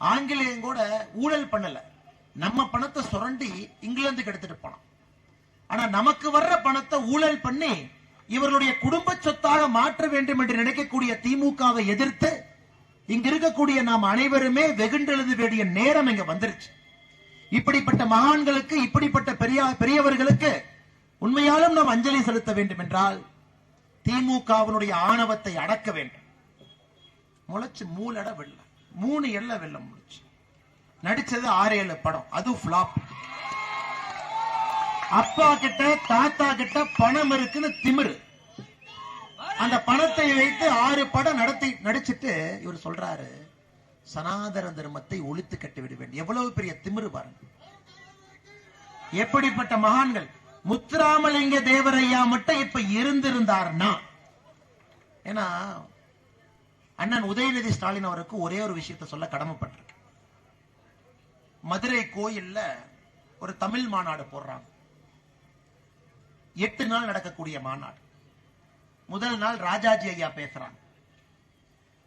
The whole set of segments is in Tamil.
ஆங்கிலேயம் கூட ஊழல் பண்ணல. நம்ம பணத்தை சுரண்டி இங்கிலாந்துக்கு எடுத்துட்டு போனோம் ஆனா நமக்கு வர்ற பணத்தை ஊழல் பண்ணி இவர்களுடைய குடும்ப சொத்தாக மாற்ற வேண்டும் என்று நினைக்கக்கூடிய திமுகவை எதிர்த்து இங்க இருக்கக்கூடிய நாம் அனைவருமே வெகுண்டெழுத வேண்டிய நேரம் இங்க வந்துருச்சு. இப்படிப்பட்ட மகான்களுக்கு இப்படிப்பட்ட பெரிய பெரியவர்களுக்கு உண்மையாலும் நாம் அஞ்சலி செலுத்த வேண்டும் என்றால் திமுகவினுடைய ஆணவத்தை அடக்க வேண்டும். முளைச்சு மூலட வெள்ளம் மூணு எல்ல வெள்ளம் முடிச்சு நடிச்சது ஆறு ஏழு படம். அது பிளாப் அப்பா கிட்ட தாத்தா கிட்ட பணம் இருக்குன்னு திமிரு. அந்த பணத்தை வைத்து ஆறு படம் நடத்தி நடிச்சிட்டு இவர் சொல்றாரு சனாதன தர்மத்தை ஒழித்து கட்டி விட வேண்டும். எவ்வளவு பெரிய திமிரு பாருங்க. எப்படிப்பட்ட மகான்கள்? முத்துராமலிங்க தேவரையா மட்டும் இப்ப இருந்திருந்தார்னா ஏன்னா அண்ணன் உதயநிதி ஸ்டாலின் அவருக்கு ஒரே ஒரு விஷயத்தை சொல்ல கடமைப்பட்டிருக்கு. மதுரை கோயில்ல ஒரு தமிழ் மாநாடு போடுறாங்க. எட்டு நாள் நடக்கக்கூடிய மாநாடு. முதல் நாள் ராஜாஜி ஐயா பேசுறாங்க.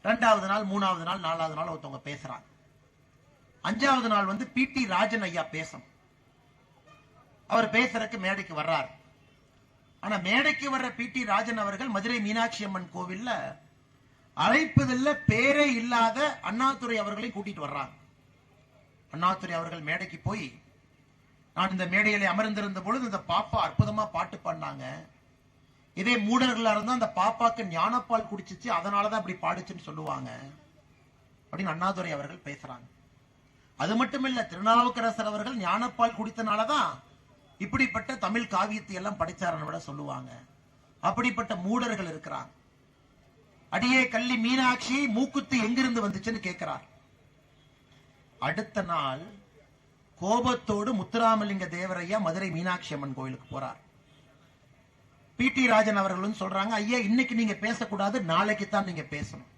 ரெண்டாவது நாள் மூணாவது நாள் நாலாவது நாள் ஒருத்தவங்க பேசுறாங்க. அஞ்சாவது நாள் வந்து பி டி ராஜன் ஐயா பேசணும். அவர் பேசுறதுக்கு மேடைக்கு வர்றாரு. ஆனா மேடைக்கு வர்ற பி டி ராஜன் அவர்கள் மதுரை மீனாட்சி அம்மன் கோவில்ல அழைப்பதில் பேரே இல்லாத அண்ணாதுரை அவர்களை கூட்டிட்டு வர்றாங்க அண்ணாதுரை அவர்கள் மேடைக்கு போய் நான் இந்த மேடையில அமர்ந்திருந்த பொழுது இந்த பாப்பா அற்புதமா பாட்டு பாடினாங்க. இதே மூடர்களா இருந்தா அந்த பாப்பாக்கு ஞானப்பால் குடிச்சிச்சு அதனாலதான் அப்படி பாடுச்சுன்னு சொல்லுவாங்க. அப்படின்னு அண்ணாதுரை அவர்கள் பேசுறாங்க. அது மட்டும் இல்ல திருநாவுக்கரசர் அவர்கள் ஞானப்பால் குடித்தனாலதான் இப்படிப்பட்ட தமிழ் காவியத்தை எல்லாம் படிச்சாரன்னு விட சொல்லுவாங்க. அப்படிப்பட்ட மூடர்கள் இருக்கிறாங்க. அடியே கள்ளி மீனாட்சி மூக்குத்து எங்கிருந்து வந்துச்சுன்னு கேட்கிறார் அடுத்த நாள் கோபத்தோடு முத்துராமலிங்க தேவரையா மதுரை மீனாட்சி அம்மன் கோயிலுக்கு போறார். பி டி ராஜன் அவர்களும் சொல்றாங்க ஐயா இன்னைக்கு நீங்க பேசக்கூடாது நாளைக்கு தான் நீங்க பேசணும்.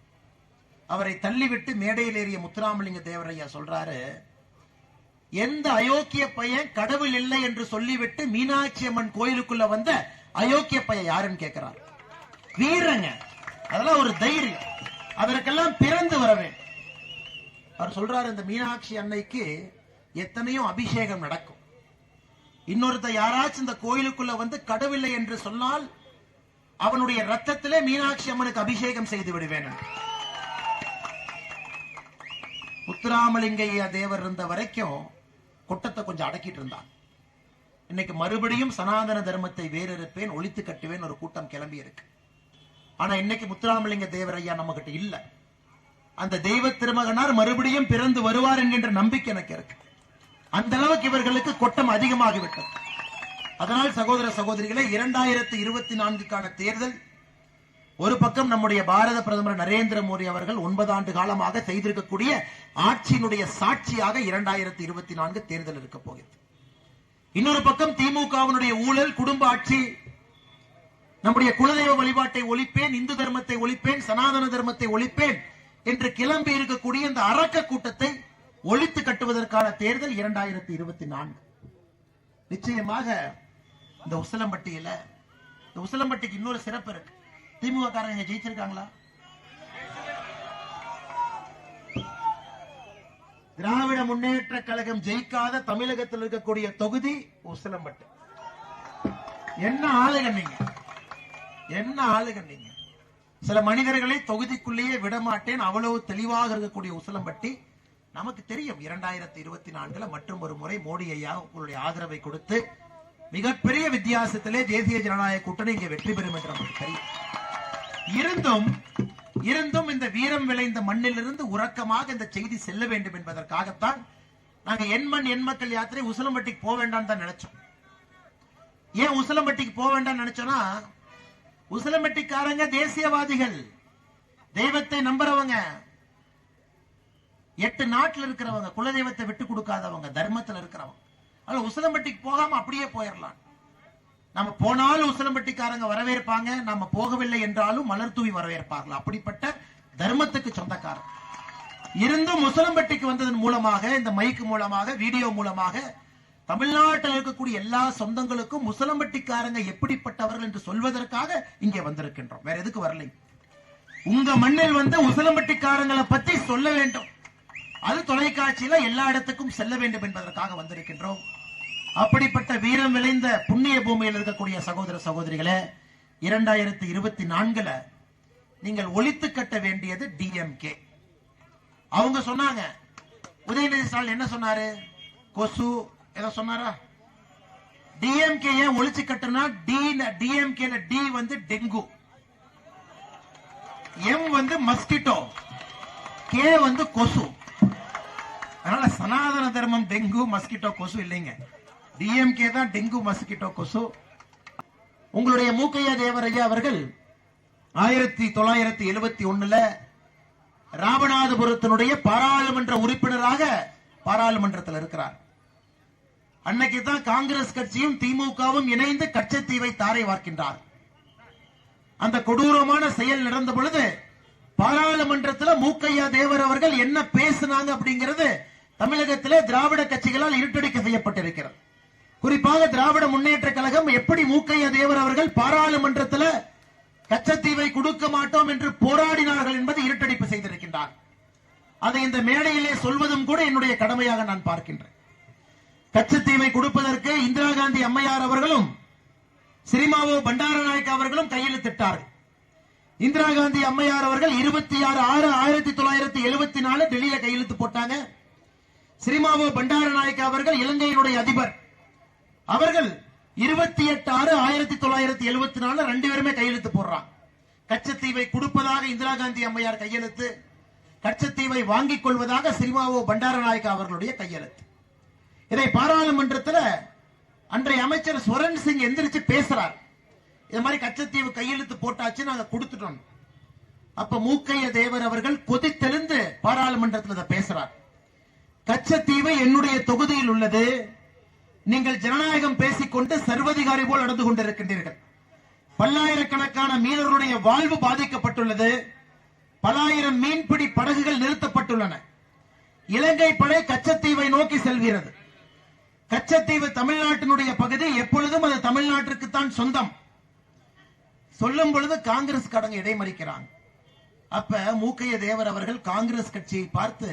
அவரை தள்ளிவிட்டு மேடையில் ஏறிய முத்துராமலிங்க தேவரையா சொல்றாரு எந்த அயோக்கிய பையன் கடவுள் இல்லை என்று சொல்லிவிட்டு மீனாட்சி அம்மன் கோயிலுக்குள்ள வந்த அயோக்கிய பையன் யாருன்னு கேட்கிறார் வீரங்க. அதெல்லாம் ஒரு தைரியம். அதற்கெல்லாம் பிறந்து வர வேண்டும். அவர் சொல்றாரு இந்த மீனாட்சி அன்னைக்கு எத்தனையோ அபிஷேகம் நடக்கும். இன்னொருத்த யாராச்சும் இந்த கோயிலுக்குள்ள வந்து கடவில்லை என்று சொன்னால் அவனுடைய ரத்தத்திலே மீனாட்சி அம்மனுக்கு அபிஷேகம் செய்து விடுவேன் முத்துராமலிங்கையா தேவர் இருந்த வரைக்கும் கொட்டத்தை கொஞ்சம் அடக்கிட்டு இருந்தான். இன்னைக்கு மறுபடியும் சனாதன தர்மத்தை வேறறுப்பேன் ஒழித்து கட்டுவேன் ஒரு கூட்டம் கிளம்பி இருக்கு. ஆனா இன்னைக்கு முத்துராமலிங்க தேவர் ஐயா நம்ம கிட்ட இல்ல. அந்த தெய்வ திருமகனார் மறுபடியும் பிறந்து வருவார் என்கின்ற நம்பிக்கை எனக்கு இருக்கு. அந்த அளவுக்கு இவர்களுக்கு கொட்டம் அதிகமாகிவிட்டது. அதனால் சகோதர சகோதரிகளே இரண்டாயிரத்தி இருபத்தி நான்குக்கான தேர்தல் ஒரு பக்கம் நம்முடைய பாரத பிரதமர் நரேந்திர மோடி அவர்கள் ஒன்பது ஆண்டு காலமாக செய்திருக்கக்கூடிய ஆட்சியினுடைய சாட்சியாக இரண்டாயிரத்தி இருபத்தி நான்கு தேர்தல் இருக்க போகிறது. இன்னொரு பக்கம் திமுகவினுடைய ஊழல் குடும்ப ஆட்சி நம்முடைய குலதெய்வ வழிபாட்டை ஒழிப்பேன் இந்து தர்மத்தை ஒழிப்பேன் சனாதன தர்மத்தை ஒழிப்பேன் என்று கிளம்பி இருக்கக்கூடிய இந்த அரக்க கூட்டத்தை ஒழித்து கட்டுவதற்கான தேர்தல் இரண்டாயிரத்தி இருபத்தி நான்கு நிச்சயமாக இந்த உசலம்பட்டியில இந்த உசலம்பட்டிக்கு இன்னொரு சிறப்பு இருக்கு. திமுக காரங்க ஜெயிச்சிருக்காங்களா? திராவிட முன்னேற்ற கழகம் ஜெயிக்காத தமிழகத்தில் இருக்கக்கூடிய தொகுதி உசிலம்பட்டி. என்ன ஆளுங்க நீங்க? என்ன ஆளுங்க நீங்க? சில மனிதர்களை தொகுதிக்குள்ளேயே விட மாட்டேன் அவ்வளவு தெளிவாக இருக்கக்கூடிய உசிலம்பட்டி நமக்கு தெரியும். இரண்டாயிரத்தி இருபத்தி நான்குல மற்றும் ஒரு முறை மோடி ஐயா உங்களுடைய ஆதரவை கொடுத்து மிகப்பெரிய வித்தியாசத்திலே தேசிய ஜனநாயக கூட்டணி இங்கே வெற்றி பெறும் என்று நமக்கு தெரியும். இருந்தும் இருந்தும் இந்த வீரம் விளைந்த மண்ணிலிருந்து உறக்கமாக இந்த செய்தி செல்ல வேண்டும் என்பதற்காகத்தான் நாங்க எண்மண் எண் மக்கள் யாத்திரை உசிலம்பட்டிக்கு போக வேண்டாம் தான் நினைச்சோம். ஏன் உசிலம்பட்டிக்கு போக வேண்டாம் நினைச்சோம்னா உசிலம்பட்டிக்காரங்க தேசியவாதிகள். தெய்வத்தை நம்புறவங்க. எட்டு நாட்டுல இருக்கிறவங்க குலதெய்வத்தை விட்டு கொடுக்காதவங்க தர்மத்துல இருக்கிறவங்க. அதனால உசிலம்பட்டிக்கு போகாம அப்படியே போயிடலாம் நம்ம போனாலும் உசிலம்பட்டிக்காரங்க வரவேற்பாங்க நம்ம போகவில்லை என்றாலும் மலர் தூவி வரவேற்பார்கள். அப்படிப்பட்ட தர்மத்துக்கு சொந்தக்காரர். இருந்தும் உசிலம்பட்டிக்கு வந்ததன் மூலமாக இந்த மைக்கு மூலமாக வீடியோ மூலமாக தமிழ்நாட்டில் இருக்கக்கூடிய எல்லா சொந்தங்களுக்கும் முசலம்பட்டிக்காரங்க எப்படிப்பட்டவர்கள் என்று சொல்வதற்காக இங்கே வந்திருக்கின்றோம். வேற எதுக்கு வரலை? உங்க மண்ணில் வந்து முசலம்பட்டிக்காரங்களை பத்தி சொல்ல வேண்டும். அது தொலைக்காட்சியில எல்லா இடத்துக்கும் செல்ல வேண்டும் என்பதற்காக வந்திருக்கின்றோம். அப்படிப்பட்ட வீரம் விளைந்த புண்ணிய பூமியில் இருக்கக்கூடிய சகோதர சகோதரிகளே இரண்டாயிரத்தி இருபத்தி நான்குல நீங்கள் ஒழித்து கட்ட வேண்டியது டிஎம்கே அவங்க சொன்னாங்க. உதயநிதி ஸ்டாலின் என்ன சொன்னாரு? கொசு ஏதோ சொன்னாரா? டிஎம்கே ஏன் ஒழிச்சு கட்டுனா டி டிஎம்கேல டி வந்து டெங்கு. எம் வந்து மஸ்கிட்டோ. கே வந்து கொசு. அதனால சனாதன தர்மம் டெங்கு மஸ்கிட்டோ கொசு இல்லைங்க. டிஎம்கே தான் டெங்கு மஸ்கிட்டோ கொசு. உங்களுடைய மூக்கையா தேவரையா அவர்கள் ஆயிரத்தி தொள்ளாயிரத்தி எழுபத்தி ஒண்ணுல ராமநாதபுரத்தினுடைய பாராளுமன்ற உறுப்பினராக பாராளுமன்றத்தில் இருக்கிறார். அன்னைக்கு தான் காங்கிரஸ் கட்சியும் திமுகவும் இணைந்து கச்சத்தீவை தாரை வார்க்கின்றார். அந்த கொடூரமான செயல் நடந்த பொழுது பாராளுமன்றத்தில் மூக்கையா தேவர் அவர்கள் என்ன பேசினாங்க அப்படிங்கிறது தமிழகத்திலே திராவிட கட்சிகளால் இருட்டடிக்க செய்யப்பட்டிருக்கிறது. குறிப்பாக திராவிட முன்னேற்ற கழகம் எப்படி மூக்கையா தேவர் அவர்கள் பாராளுமன்றத்தில் கச்சத்தீவை கொடுக்க மாட்டோம் என்று போராடினார்கள் என்பது இருட்டடிப்பு செய்திருக்கின்றார். அதை இந்த மேடையிலே சொல்வதும் கூட என்னுடைய கடமையாக நான் பார்க்கின்றேன். கச்சத்தீவை கொடுப்பதற்கு இந்திரா காந்தி அம்மையார் அவர்களும் சிரிமாவோ பண்டாரநாயக் அவர்களும் கையெழுத்திட்டார்கள் இந்திரா காந்தி அம்மையார் அவர்கள் இருபத்தி ஆறு ஆறு ஆயிரத்தி தொள்ளாயிரத்தி எழுபத்தி நாலு டெல்லியில கையெழுத்து போட்டாங்க. சிரிமாவோ பண்டாரநாயக் அவர்கள் இலங்கையினுடைய அதிபர். அவர்கள் இருபத்தி எட்டு ஆறு ஆயிரத்தி தொள்ளாயிரத்தி எழுபத்தி நாலு ரெண்டு பேருமே கையெழுத்து போடுறாங்க. கச்சத்தீவை கொடுப்பதாக இந்திரா காந்தி அம்மையார் கையெழுத்து கச்சத்தீவை வாங்கிக் கொள்வதாக சிரிமாவோ பண்டாரநாயக்க அவர்களுடைய கையெழுத்து. இதை பாராளுமன்றத்தில் அன்றைய அமைச்சர் சுரன் சிங் எந்திரிச்சு பேசுறார். இது மாதிரி கச்சத்தீவு கையெழுத்து போட்டாச்சு நாங்க கொடுத்துட்டோம். அப்ப மூக்கைய தேவர் அவர்கள் கொதித்தெழுந்து பாராளுமன்றத்தில் அதை பேசுறார். கச்சத்தீவு என்னுடைய தொகுதியில் உள்ளது. நீங்கள் ஜனநாயகம் பேசிக்கொண்டு சர்வதிகாரி போல் நடந்து கொண்டிருக்கின்றீர்கள். பல்லாயிரக்கணக்கான மீனவர்களுடைய வாழ்வு பாதிக்கப்பட்டுள்ளது. பலாயிரம் மீன்பிடி படகுகள் நிறுத்தப்பட்டுள்ளன. இலங்கை படை கச்சத்தீவை நோக்கி செல்கிறது. கச்சத்தீவு தமிழ்நாட்டினுடைய பகுதி எப்பொழுதும் அது தமிழ்நாட்டிற்கு தான் சொந்தம். சொல்லும் பொழுது காங்கிரஸ் கடங்க இடைமறிக்கிறாங்க. அப்ப மூக்கைய தேவர் அவர்கள் காங்கிரஸ் கட்சியை பார்த்து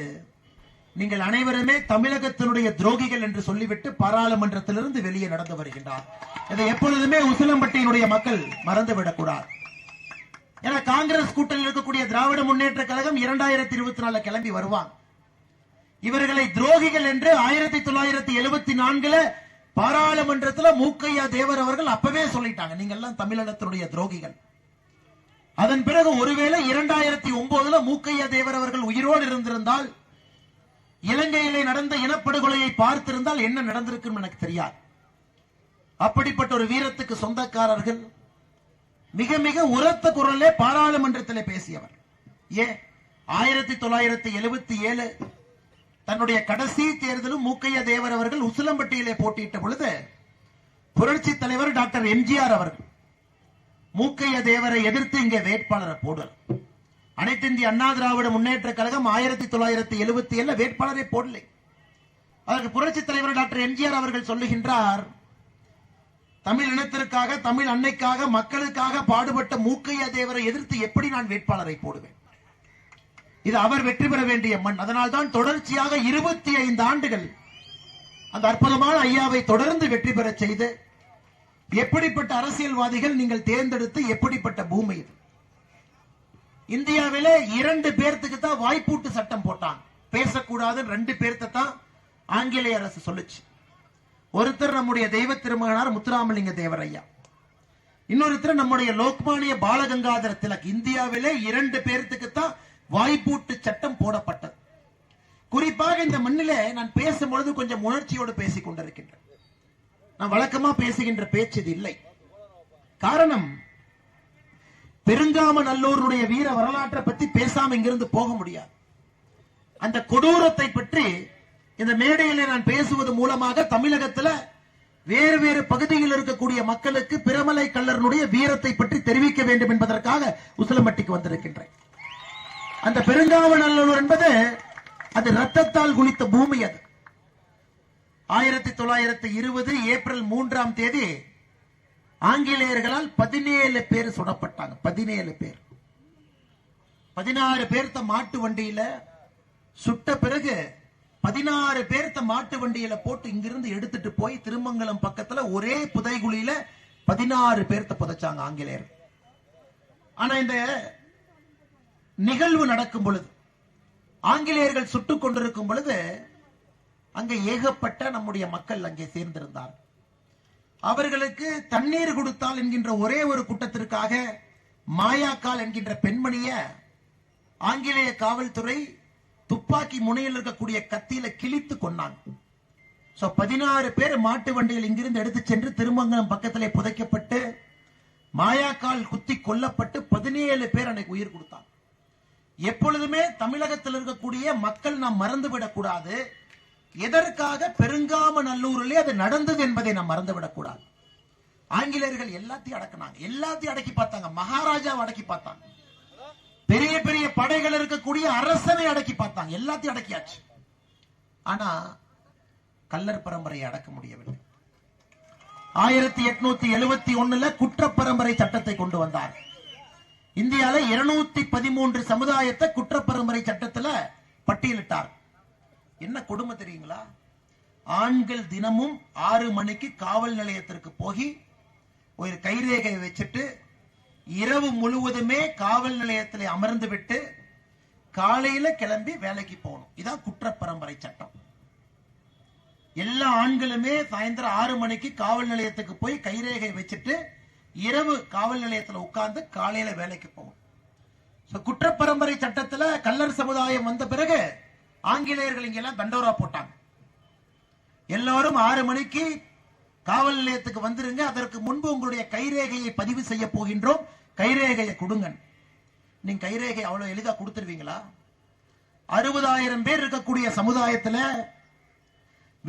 நீங்கள் அனைவருமே தமிழகத்தினுடைய துரோகிகள் என்று சொல்லிவிட்டு பாராளுமன்றத்திலிருந்து வெளியே நடந்து வருகின்றார். இதை எப்பொழுதுமே உசிலம்பட்டியினுடைய மக்கள் மறந்துவிடக்கூடாது. ஏன்னா காங்கிரஸ் கூட்டணியில் இருக்கக்கூடிய திராவிட முன்னேற்ற கழகம் இரண்டாயிரத்தி இருபத்தி நாலு கிளம்பி வருவாங்க. இவர்களை துரோகிகள் என்று ஆயிரத்தி தொள்ளாயிரத்தி எழுபத்தி நான்குல பாராளுமன்றத்தில் மூக்கையா தேவர் அவர்கள் அப்பவே சொல்லிட்டாங்க. நீங்க எல்லாம் தமிழகத்தினுடைய துரோகிகள். அதன் பிறகு ஒருவேளை இரண்டாயிரத்தி ஒன்பதுல மூக்கையா தேவர் அவர்கள் உயிரோடு இருந்திருந்தால் இலங்கையிலே நடந்த இனப்படுகொலையை பார்த்திருந்தால் என்ன நடந்திருக்கும் எனக்கு தெரியாது. அப்படிப்பட்ட ஒரு வீரத்துக்கு சொந்தக்காரர்கள் மிக மிக உரத்த குரலே பாராளுமன்றத்திலே பேசியவர். ஏன்? ஆயிரத்தி தொள்ளாயிரத்தி எழுபத்தி ஏழு தன்னுடைய கடைசி தேர்தலும் மூக்கைய தேவர் அவர்கள் உசிலம்பட்டியிலே போட்டியிட்ட பொழுது புரட்சி தலைவர் டாக்டர் எம்ஜிஆர் அவர்கள் மூக்கைய தேவரை எதிர்த்து இங்கே வேட்பாளரை போடல். அனைத்து இந்திய அண்ணா திராவிட முன்னேற்ற கழகம் ஆயிரத்தி தொள்ளாயிரத்தி எழுபத்தி ஏழுல வேட்பாளரை போடலை. அதற்கு புரட்சி தலைவர் டாக்டர் எம்ஜிஆர் அவர்கள் சொல்லுகின்றார் தமிழ் இனத்திற்காக தமிழ் அன்னைக்காக மக்களுக்காக பாடுபட்ட மூக்கைய தேவரை எதிர்த்து எப்படி நான் வேட்பாளரை போடுவேன்? இது அவர் வெற்றி பெற வேண்டிய மண். அதனால் தான் தொடர்ச்சியாக இருபத்தி ஐந்து ஆண்டுகள் அந்த அற்புதமான ஐயாவை தொடர்ந்து வெற்றி பெற செய்து எப்படிப்பட்ட அரசியல்வாதிகள் நீங்கள் தேர்ந்தெடுத்து எப்படிப்பட்ட பூமி? இது இந்தியாவிலே இரண்டு பேர்த்துக்கு தான் வாய்ப்பூட்டு சட்டம் போட்டாங்க. பேசக்கூடாது ரெண்டு பேர்த்த தான் ஆங்கிலேய அரசு சொல்லுச்சு. ஒருத்தர் நம்முடைய தெய்வ திருமகனார் முத்துராமலிங்க தேவர் ஐயா இன்னொருத்தர் நம்முடைய லோக்மானிய பாலகங்காதர திலக். இந்தியாவிலே இரண்டு பேர்த்துக்கு தான் வாய்ப்பூட்டு சட்டம் போடப்பட்டது. குறிப்பாக இந்த மண்ணிலே நான் பேசும்பொழுது கொஞ்சம் உணர்ச்சியோடு பேசிக் கொண்டிருக்கின்றேன். நான் வழக்கமா பேசுகின்ற பேச்சு இது இல்லை. காரணம் பெருங்காம நல்லூருடைய வீர வரலாற்றை பத்தி பேசாம இங்கிருந்து போக முடியாது. அந்த கொடூரத்தை பற்றி இந்த மேடையிலே நான் பேசுவது மூலமாக தமிழகத்துல வேறு வேறு பகுதியில் இருக்கக்கூடிய மக்களுக்கு பிரமலை கல்லருடைய வீரத்தை பற்றி தெரிவிக்க வேண்டும் என்பதற்காக உசிலம்பட்டிக்கு வந்திருக்கின்றேன். அந்த பெருங்காவநல்லூர் என்பது அது ரத்தத்தால் குளித்த பூமி அது. ஆயிரத்தி தொள்ளாயிரத்தி இருபது ஏப்ரல் மூன்றாம் தேதி ஆங்கிலேயர்களால் பதினேழு பேர் சுடப்பட்டாங்க. பதினேழு பேர். பதினாறு பேர்த்த மாட்டு வண்டியில சுட்ட பிறகு பதினாறு பேர்த்த மாட்டு வண்டியில போட்டு இங்கிருந்து எடுத்துட்டு போய் திருமங்கலம் பக்கத்துல ஒரே புதைகுழியில பதினாறு பேர்த்த புதைச்சாங்க ஆங்கிலேயர் ஆனா இந்த நிகழ்வு நடக்கும் பொழுது ஆங்கிலேயர்கள் சுட்டுக் கொண்டிருக்கும் பொழுது அங்கே ஏகப்பட்ட நம்முடைய மக்கள் அங்கே சேர்ந்திருந்தார். அவர்களுக்கு தண்ணீர் கொடுத்தால் என்கின்ற ஒரே ஒரு குற்றத்திற்காக மாயாக்கால் என்கின்ற பெண்மணிய ஆங்கிலேய காவல்துறை துப்பாக்கி முனையில் இருக்கக்கூடிய கத்தியில கிழித்து கொண்டாங்க சோ பதினாறு பேர் மாட்டு வண்டியில் இங்கிருந்து எடுத்து சென்று திருமங்கலம் பக்கத்திலே புதைக்கப்பட்டு மாயாக்கால் குத்தி கொல்லப்பட்டு பதினேழு பேர் அன்னைக்கு உயிர் கொடுத்தாங்க எப்பொழுதுமே தமிழகத்தில் இருக்கக்கூடிய மக்கள் நாம் மறந்துவிடக்கூடாது. எதற்காக பெருங்காம நல்லூரிலே அது நடந்தது என்பதை நாம் மறந்துவிடக்கூடாது. ஆங்கிலேயர்கள் எல்லாத்தையும் அடக்கினாங்க. எல்லாத்தையும் அடக்கி பார்த்தாங்க. மகாராஜாவை அடக்கி பார்த்தாங்க. பெரிய பெரிய படைகள் இருக்கக்கூடிய அரசனை அடக்கி பார்த்தாங்க. எல்லாத்தையும் அடக்கியாச்சு. ஆனா கல்லர் பரம்பரையை அடக்க முடியவில்லை. ஆயிரத்தி எட்நூத்தி எழுபத்தி ஒண்ணுல குற்ற பரம்பரை சட்டத்தை கொண்டு வந்தார்கள் இந்தியால இருநூத்தி பதிமூன்று சமுதாயத்தை குற்ற பரம்பரை சட்டத்துல பட்டியலிட்டார். என்ன கொடுமை தெரியுங்களா? ஆண்கள் தினமும் ஆறு மணிக்கு காவல் நிலையத்திற்கு போய் ஒரு கைரேகை வச்சுட்டு இரவு முழுவதுமே காவல் நிலையத்தில் அமர்ந்து விட்டு காலையில கிளம்பி வேலைக்கு போகணும். இதான் குற்ற பரம்பரை சட்டம். எல்லா ஆண்களுமே சாயந்தரம் ஆறு மணிக்கு காவல் நிலையத்துக்கு போய் கைரேகை வச்சுட்டு இரவு காவல் நிலையத்தில் உட்கார்ந்து காலையில வேலைக்கு போவோம். குற்ற குற்றப்பரம்பரை சட்டத்துல கல்லர் சமுதாயம் வந்த பிறகு ஆங்கிலேயர்கள் இங்கெல்லாம் தண்டோரா போட்டாங்க. எல்லாரும் ஆறு மணிக்கு காவல் நிலையத்துக்கு வந்துருங்க அதற்கு முன்பு உங்களுடைய கைரேகையை பதிவு செய்ய போகின்றோம். கைரேகையை கொடுங்க. நீங்க கைரேகை அவ்வளவு எளிதா கொடுத்துருவீங்களா? அறுபதாயிரம் பேர் இருக்கக்கூடிய சமுதாயத்துல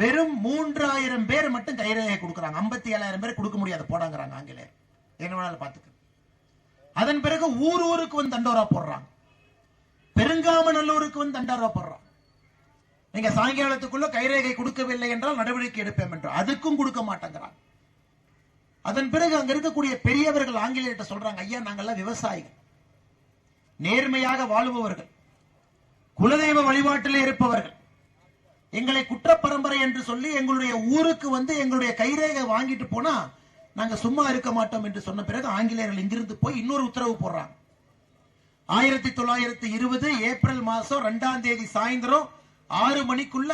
வெறும் மூன்றாயிரம் பேர் மட்டும் கைரேகை கொடுக்குறாங்க. ஐம்பத்தி ஏழாயிரம் பேர் கொடுக்க முடியாது போடாங்கிறாங்க ஆங்கிலேயர். என்ன வேணாலும் பார்த்துக்க. அதன் பிறகு ஊர் ஊருக்கு வந்து தண்டோரா போடுறாங்க. பெருங்காமநல்லூருக்கு வந்து தண்டோரா போடுறாங்க. நீங்க சாயங்காலத்துக்குள்ள கைரேகை கொடுக்கவில்லை என்றால் நடவடிக்கை எடுப்பேன் என்று. அதுக்கும் கொடுக்க மாட்டேங்கிறாங்க. அதன் பிறகு அங்க இருக்கக்கூடிய பெரியவர்கள் ஆங்கிலேயர்கிட்ட சொல்றாங்க ஐயா நாங்கெல்லாம் விவசாயிகள். நேர்மையாக வாழுபவர்கள். குலதெய்வ வழிபாட்டிலே இருப்பவர்கள். எங்களை குற்ற பரம்பரை என்று சொல்லி எங்களுடைய ஊருக்கு வந்து எங்களுடைய கைரேகை வாங்கிட்டு போனா நாங்க சும்மா இருக்க மாட்டோம் என்று சொன்ன பிறகு ஆங்கிலேயர்கள் இங்கிருந்து போய் இன்னொரு உத்தரவு போடுறாங்க. ஆயிரத்தி தொள்ளாயிரத்தி இருபது ஏப்ரல் மாசம் ரெண்டாம் தேதி சாயந்தரம் ஆறு மணிக்குள்ள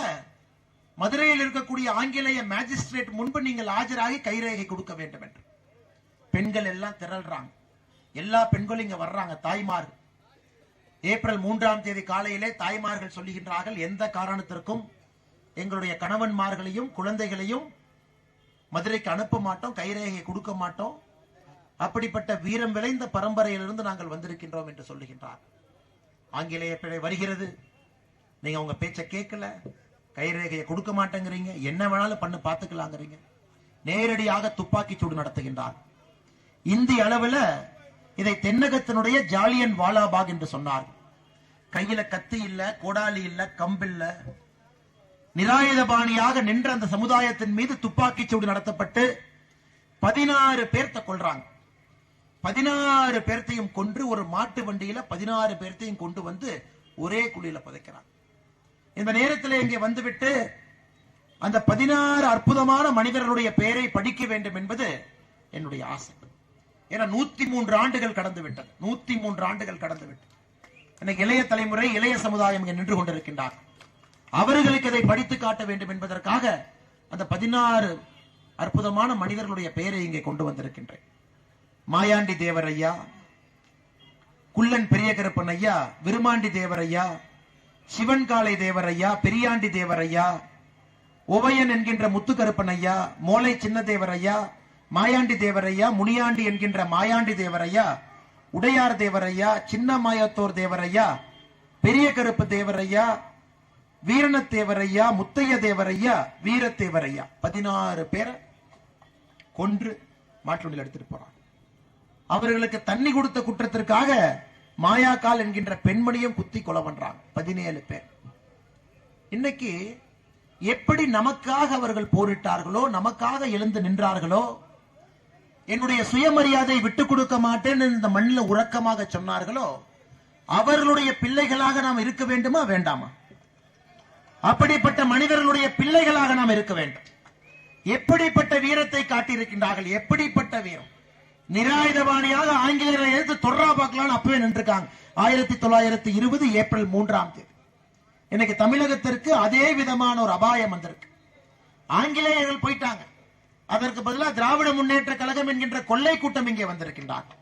மதுரையில் இருக்கக்கூடிய ஆங்கிலேய மேஜிஸ்ட்ரேட் முன்பு நீங்கள் ஆஜராகி கைரேகை கொடுக்க வேண்டும் என்று. பெண்கள் எல்லாம் திரள்றாங்க. எல்லா பெண்களும் இங்க வர்றாங்க தாய்மார் ஏப்ரல் மூன்றாம் தேதி காலையிலே தாய்மார்கள் சொல்லுகின்றார்கள் எந்த காரணத்திற்கும் எங்களுடைய கணவன்மார்களையும் குழந்தைகளையும் மதுரைக்கு அனுப்ப மாட்டோம் கைரேகையை கொடுக்க மாட்டோம். அப்படிப்பட்ட வீரம் விளைந்த பரம்பரையிலிருந்து நாங்கள் வந்திருக்கின்றோம் என்று சொல்லுகின்றார். ஆங்கிலேய பிழை வருகிறது. நீங்க உங்க பேச்ச கேட்கல. கைரேகையை கொடுக்க மாட்டேங்கிறீங்க. என்ன வேணாலும் பண்ணு பார்த்துக்கலாங்கிறீங்க. நேரடியாக துப்பாக்கி சூடு நடத்துகின்றார். இந்திய அளவுல இதை தென்னகத்தினுடைய ஜாலியன் வாலாபாக் என்று சொன்னார் கையில கத்தி இல்ல கோடாலி இல்ல கம்பு இல்லை. நிராயுதபாணியாக நின்ற அந்த சமுதாயத்தின் மீது துப்பாக்கி சூடு நடத்தப்பட்டு பதினாறு பேர்த்த கொள்றாங்க. பதினாறு பேர்த்தையும் கொன்று ஒரு மாட்டு வண்டியில பதினாறு பேர்த்தையும் கொண்டு வந்து ஒரே குழியில புதைக்கிறாங்க. இந்த நேரத்தில் இங்கே வந்துவிட்டு அந்த பதினாறு அற்புதமான மனிதர்களுடைய பெயரை படிக்க வேண்டும் என்பது என்னுடைய ஆசை. ஏன்னா நூத்தி மூன்று ஆண்டுகள் கடந்து விட்டது. நூத்தி மூன்று ஆண்டுகள் கடந்து விட்டது. இளைய தலைமுறை இளைய சமுதாயம் இங்கே நின்று கொண்டிருக்கின்றார் அவர்களுக்கு இதை படித்து காட்ட வேண்டும் என்பதற்காக அந்த பதினாறு அற்புதமான மனிதர்களுடைய பெயரை இங்கே கொண்டு வந்திருக்கின்றேன். மாயாண்டி தேவர் ஐயா குள்ளன் பெரிய கருப்பன் ஐயா விருமாண்டி தேவர் ஐயா சிவன் காளை தேவர் ஐயா பெரியாண்டி தேவர் ஐயா உபயன் என்கின்ற முத்துக்கருப்பன் ஐயா மோலை சின்ன தேவர் ஐயா மாயாண்டி தேவர் ஐயா முனியாண்டி என்கின்ற மாயாண்டி தேவர் ஐயா உடையார் தேவர் ஐயா சின்ன மாயத்தோர் தேவர் ஐயா பெரிய கருப்பு தேவர் ஐயா வீரண தேவரையா முத்தைய தேவரையா வீரத்தேவரையா. பதினாறு பேரை கொன்று மாட்டுவண்டியில் எடுத்துட்டு போறான். அவர்களுக்கு தண்ணி கொடுத்த குற்றத்திற்காக மாயாக்கால் என்கின்ற பெண்மணியும் குத்தி கொலை பண்றாங்க. பதினேழு பேர். இன்னைக்கு எப்படி நமக்காக அவர்கள் போரிட்டார்களோ நமக்காக எழுந்து நின்றார்களோ என்னுடைய சுயமரியாதை விட்டுக் கொடுக்க மாட்டேன் இந்த மண்ணில் உறக்கமாக சொன்னார்களோ அவர்களுடைய பிள்ளைகளாக நாம் இருக்க வேண்டுமா வேண்டாமா? அப்படிப்பட்ட மனிதர்களுடைய பிள்ளைகளாக நாம் இருக்க வேண்டும். எப்படிப்பட்ட வீரத்தை காட்டியிருக்கின்றார்கள்? எப்படிப்பட்ட வீரம்? நிராயுதபாணியாக ஆங்கிலேயரை எதிர்த்து தொடரா பார்க்கலாம்னு அப்பவே நின்றுருக்காங்க. ஆயிரத்தி தொள்ளாயிரத்தி இருபது ஏப்ரல் மூன்றாம் தேதி. இன்னைக்கு தமிழகத்திற்கு அதே விதமான ஒரு அபாயம் வந்திருக்கு. ஆங்கிலேயர்கள் போயிட்டாங்க. அதற்கு பதிலா திராவிட முன்னேற்ற கழகம் என்கின்ற கொள்ளை கூட்டம் இங்கே வந்திருக்கின்றார்